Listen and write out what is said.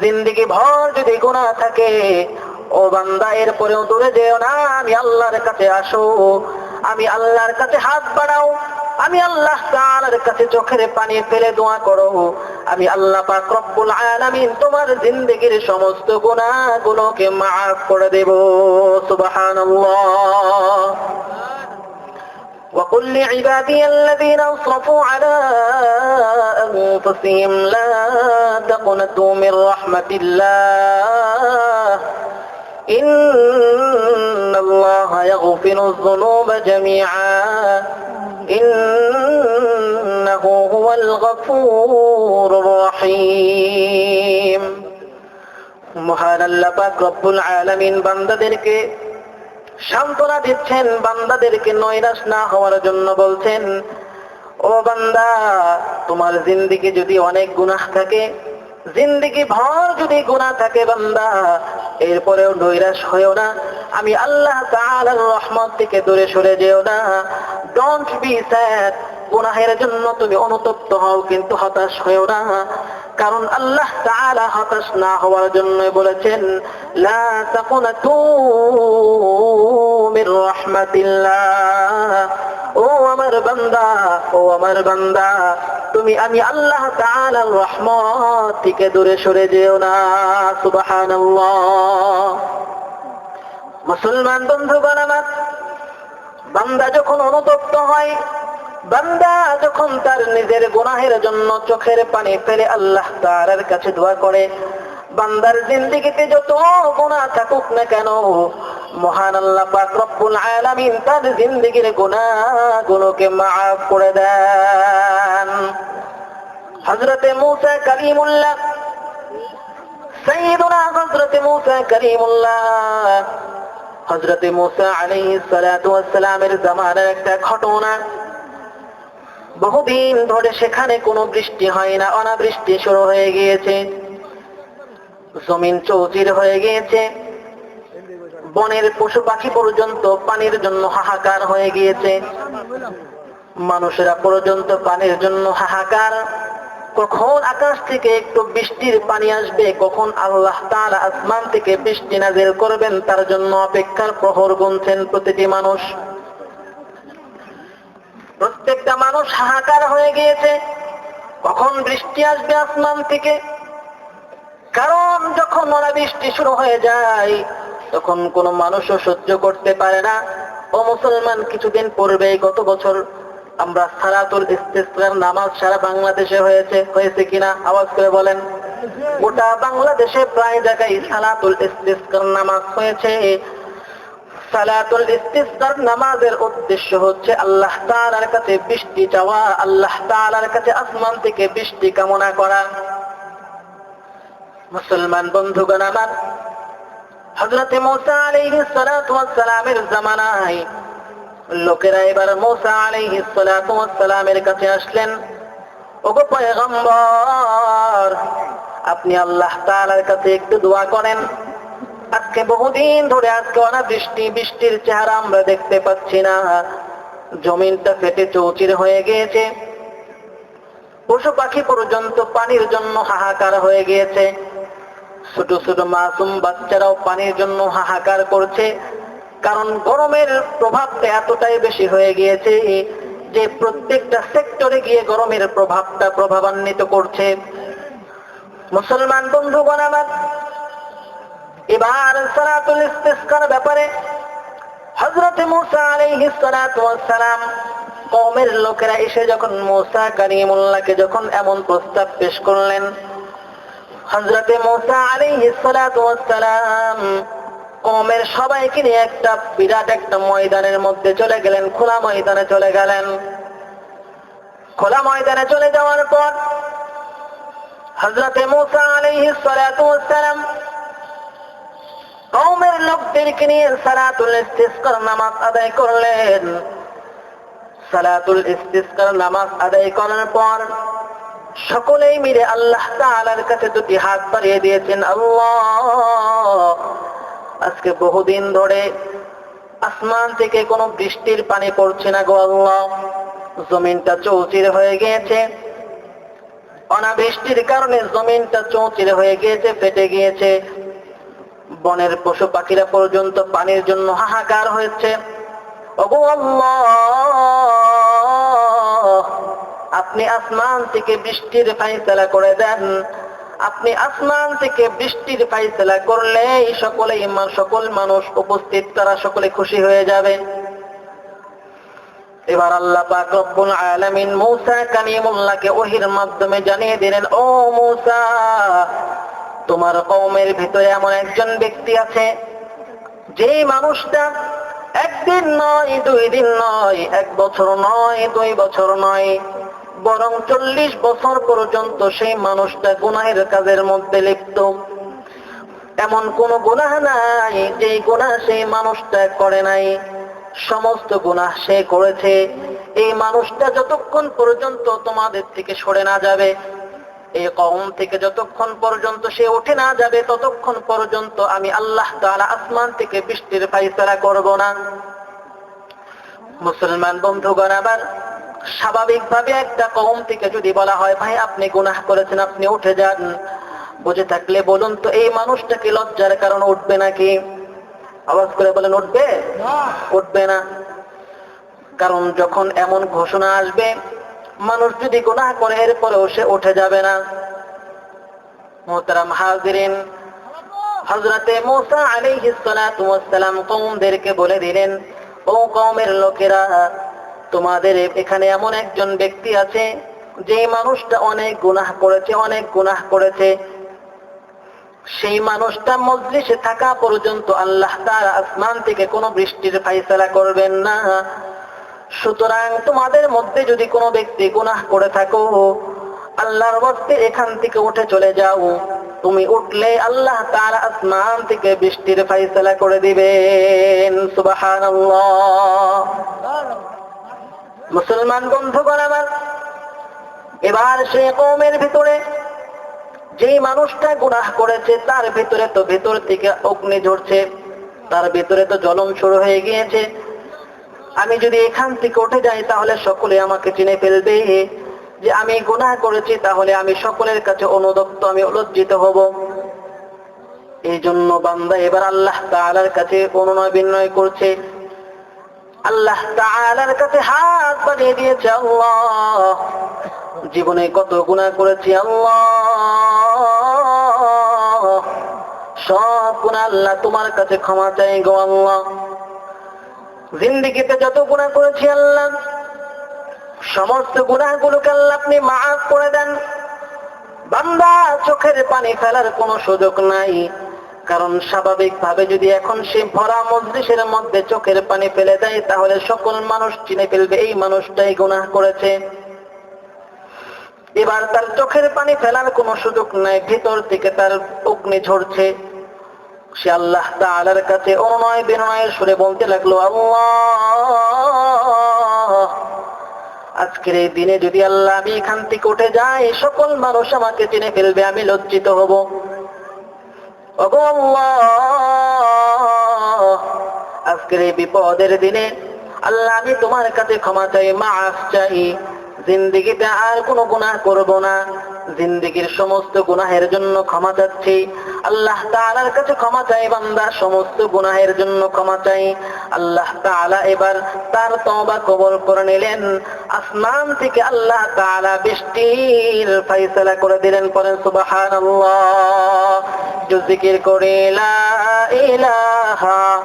জিন্দিগি ভর যদি গুণা থাকে, ও বান্দা, এরপরেও দূরে যেও না। আমি আল্লাহর কাছে আসো, আমি আল্লাহর কাছে হাত বাড়াও, আমি আল্লাহ তাআলার কাছে চোখের পানি ফেলে দোয়া করো। আমি আল্লাহ পাক রব্বুল আলামিন তোমার জিন্দেগির সমস্ত গুনাহগুলোকে মাফ করে দেব। সুবহানাল্লাহ। وقل لعبادي الذين أصرفوا على أنفسهم لا تقنطوا من رحمة الله إن الله يغفر الذنوب جميعا إنه هو الغفور الرحيم মহান আল্লাহ পাক রব্বুল আলামিন বান্দাদেরকে সান্ত্বনা দিচ্ছেন, বান্দাদেরকে নৈরাশ না হওয়ার জন্য বলছেন, ও বান্দা, তোমার জিন্দিগি যদি অনেক গুনাহ থাকে, জিন্দিগি ভর যদি গুনাহ থাকে বান্দা, এরপরেও নৈরাশ হয়েও না। আমি আল্লাহ তাআলার রহমত থেকে দূরে সরে যেও না। ডোন্ট বি স্যাড গুনাহের জন্য তুমি অনুতপ্ত হও, কিন্তু হতাশ হয়েও না। কারণ আল্লাহ তাআলা হতাশ না হওয়ার জন্য বলেছেন, লা তাকুনাতু মির রাহমাতিল্লাহ। ও আমার বান্দা, ও আমার বান্দা, তুমি আমি আল্লাহ তাআলার রহমত থেকে দূরে সরে যেও না, সুবহানাল্লাহ। মুসলমান বন্ধুগণ আমার, বান্দা যখন অনুতপ্ত হয়, বান্দা যখন তার নিজের গুনাহের জন্য চোখের পানি ফেলে আল্লাহ তাআলার কাছে দোয়া করে, বান্দার জিন্দিগিতে যত গুনাহ থাকুক না কেন মহান আল্লাহ পাক তার মাফ করে দেন। হযরতে মূসা কালিমুল্লাহ জামানার একটা ঘটনা। বহুদিন ধরে সেখানে কোনো বৃষ্টি হয় না, অনাবৃষ্টি শুরু হয়ে গিয়েছে। জমিন চৌচির হয়ে গিয়েছে। বনের পশু পাখি পর্যন্ত পানির জন্য হাহাকার হয়ে গিয়েছে। মানুষেরা পর্যন্ত পানির জন্য হাহাকার। কখন আকাশ থেকে একটু বৃষ্টির পানি আসবে, কখন আল্লাহ তাআলা আসমান থেকে বৃষ্টি নাজিল করবেন, তার জন্য অপেক্ষার প্রহর গুনছেন প্রতিটি মানুষ। প্রত্যেকটা মানুষ হাহাকার হয়ে গিয়েছে। কখন বৃষ্টি আসবে আসমান থেকে? কারণ যখন অনাবৃষ্টি শুরু হয়ে যায় তখন কোনো মানুষও সহ্য করতে পারে না। ও মুসলমান, কিছুদিন পূর্বে গত বছর আমরা সালাতুল ইস্তিসকার নামাজ সারা বাংলাদেশে হয়েছে হয়েছে কিনা আওয়াজ করে বলেন। গোটা বাংলাদেশে প্রায় জায়গায় সালাতুল ইস্তিসকার নামাজ হয়েছে। সালাতুল ইস্তিসকার নামাজের উদ্দেশ্য হচ্ছে আল্লাহ তাআলার কাছে বৃষ্টি চাওয়া, আল্লাহ তাআলার কাছে আসমান থেকে বৃষ্টি কামনা করা। মুসলমান বন্ধুগণ আমার হযরতে মূসা জামানায়। লোকেরা এবার মূসা আলাইহিস সালাতু সালামের কাছে আসলেন। ওগো পয়গম্বর, আপনি আল্লাহ তাআলার কাছে একটু দোয়া করেন। আজকে বহুদিন ধরে আজকে অনাবৃষ্টি, বৃষ্টির চেহারা আমরা দেখতে পাচ্ছি না। জমিনটা ফেটে চৌচির হয়ে গিয়েছে। পশু পাখি পর্যন্ত পানির জন্য হাহাকার হয়ে গিয়েছে। ছোট ছোট মাসুম বাচ্চারাও পানির জন্য হাহাকার করছে, কারণ গরমের প্রভাবটা এতটাই বেশি হয়ে গিয়েছে যে প্রত্যেকটা সেক্টরে গিয়ে গরমের প্রভাবটা প্রভাবান্বিত করছে। মুসলমান বন্ধুগণ আমার, এবার সালাতুল ইস্তিসকার ব্যাপারে হযরতে মূসা আলাইহিস সালাতু সালাম কওমের লোকেরা এসে যখন মূসা কারীমুল্লাহকে যখন এমন প্রস্তাব পেশ করলেন হযরতে মূসা ওয়াস সালাম কওমের সবাইকে নিয়ে একটা বিরাট একটা ময়দানের মধ্যে চলে গেলেন, খোলা ময়দানে চলে গেলেন। খোলা ময়দানে চলে যাওয়ার পর হযরতে মূসা ওয়াস সালাম কওমের লোকদেরকে নিয়ে সালাতুল ইস্তিসকার নামাজ আদায় করলেন। সালাতুল ইস্তিসকার নামাজ আদায় করার পর সকলেই মিলে আল্লাহ তাআলার কাছে দুটি হাত বাড়িয়ে দিয়েছেন আল্লাহ। আজকে বহুদিন ধরে আসমান থেকে কোনো বৃষ্টির পানি পড়ছে না গো আল্লাহ। জমিনটা চৌচির হয়ে গিয়েছে। অনাবৃষ্টির কারণে জমিনটা চৌচির হয়ে গিয়েছে ফেটে গিয়েছে। বনের পশু পাখিরা পর্যন্ত পানির জন্য হাহাকার হয়েছে। ওগো আল্লাহ, আপনি আসমান থেকে বৃষ্টির ফাইসলা করে দেন। আপনি আসমান থেকে বৃষ্টির ফাইসলা করলে সকলে ইমান সকল মানুষ উপস্থিত, তারা সকলে খুশি হয়ে যাবে। এবার আল্লাহ পাক রব্বুল আলামিন মূসা কালিমুল্লাহকে ওহির মাধ্যমে জানিয়ে দিলেন, ও মূসা, তোমার কওমের ভিতরে এমন একজন ব্যক্তি আছে যে মানুষটা একদিন নয়, দুই দিন নয়, এক বছর নয়, দুই বছর নয় বরং চল্লিশ বছর পর্যন্ত সেই মানুষটা গুনাহের কাজের মধ্যে লিপ্ত। এমন কোন গুনাহ নাই যে গুনাহ সেই মানুষটা করে নাই। সমস্ত গুনাহ সে করেছে। এই মানুষটা যতক্ষণ পর্যন্ত তোমাদের থেকে সরে না যাবে, এই কম থেকে যতক্ষণ পর্যন্ত সে উঠে না যাবে, ততক্ষণ পর্যন্ত আমি আল্লাহ তাআলা আসমান থেকে বৃষ্টির ফাইসলা করব না। মুসলমান বন্ধুগণ, আবার স্বাভাবিকভাবে একটা কওম থেকে যদি বলা হয় ভাই আপনি গুনাহ করেছেন আপনি উঠে যান। বুঝে থাকলে বলুন তো এই মানুষটাকে লজ্জার কারণে উঠবে নাকি? আওয়াজ করে বলেন উঠবে? উঠবে না। কারণ যখন এমন ঘোষণা আসবে মানুষ যদি গুনাহ করে এরপরেও সে উঠে যাবে না। মোহতারাম হাজিরিন হজরতে মোসা আলাইহিস সালাতু ওয়াস সালাম কওমদেরকে বলে দিলেন ও কওমের লোকেরা তোমাদের এখানে এমন একজন ব্যক্তি আছে যে মানুষটা অনেক গুনাহ করেছে, অনেক গুনাহ করেছে। সেই মানুষটা মজলিসে থাকা পর্যন্ত আল্লাহ তার আসমান থেকে কোনো বৃষ্টির ফাইসলা করবেন না। সুতরাং তোমাদের মধ্যে যদি কোনো ব্যক্তি গুনাহ করে থাকো, আল্লাহর বস্তে এখান থেকে উঠে চলে যাও। তুমি উঠলে আল্লাহ তার আসমান থেকে বৃষ্টির ফাইসলা করে দিবেন। সুবহানাল্লাহ। মুসলমান বন্ধুগণ আমার, এবার সে কৌমের ভিতরে যেই মানুষটা গুনাহ করেছে, তার ভিতরে তো ভেতর থেকে অগ্নি ঝরছে, তার ভিতরে তো জ্বলন শুরু হয়ে গিয়েছে। আমি যদি এখান থেকে উঠে যাই, তাহলে সকলে আমাকে চিনে ফেলবে যে আমি গুনাহ করেছি, তাহলে আমি সকলের কাছে অনুদপ্ত আমি লজ্জিত হব। এই জন্য বান্দা এবার আল্লাহ তাআলার কাছে অনুনয় বিনয় করছে। আল্লাহ তাআলার কাছে হাত বাড়িয়ে দিয়েছে, আল্লাহ। জীবনে কত গুনাহ করেছি, আল্লাহ। সব গুনাহ আল্লাহ তোমার কাছে ক্ষমা চাই গো, আল্লাহ। জিন্দিগিতে যত গুনাহ করেছি, আল্লাহ, সমস্ত গুনাহগুলোকে আল্লাহ আপনি মাফ করে দেন। বান্দা চোখের পানি ফেলার কোনো সুযোগ নাই। কারণ স্বাভাবিক ভাবে যদি এখন সে ভরা মজলিসের মধ্যে চোখের পানি ফেলে দেয়, তাহলে সকল মানুষ চিনে ফেলবে এই মানুষটাই গুনাহ করেছে। এবার তার চোখের পানি ফেলার কোনো সুযোগ নাই, ভিতর থেকে তার অগ্নি ঝরছে। সে আল্লাহ তাআলার কাছে অনুনয় বিনয়ের সুরে বলতে লাগল আজকের এই দিনে যদি আল্লাহ আমি এখান থেকে উঠে যাই, সকল মানুষ আমাকে চিনে ফেলবে, আমি লজ্জিত হব। আজকের এই বিপদের দিনে আল্লাহ আমি তোমার কাছে ক্ষমা চাই, মাফ চাই। জিন্দিগিতে আর কোনো গুণা করব না। জিন্দিগির সমস্ত গুনাহের জন্য ক্ষমা চাচ্ছি। আল্লাহ তাআলার কাছে ক্ষমা চাই, বান্দা, সমস্ত গুনাহের জন্য ক্ষমা চাই। আল্লাহ তাআলা এবার তার তওবা কবুল করে নিলেন। আসমান থেকে আল্লাহ তাআলা বৃষ্টির ফয়সালা করে দিলেন পরে সুবহানাল্লাহ। জিকির করে লা ইলাহা